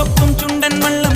ചുവപ്പും ചുണ്ടൻ വള്ളം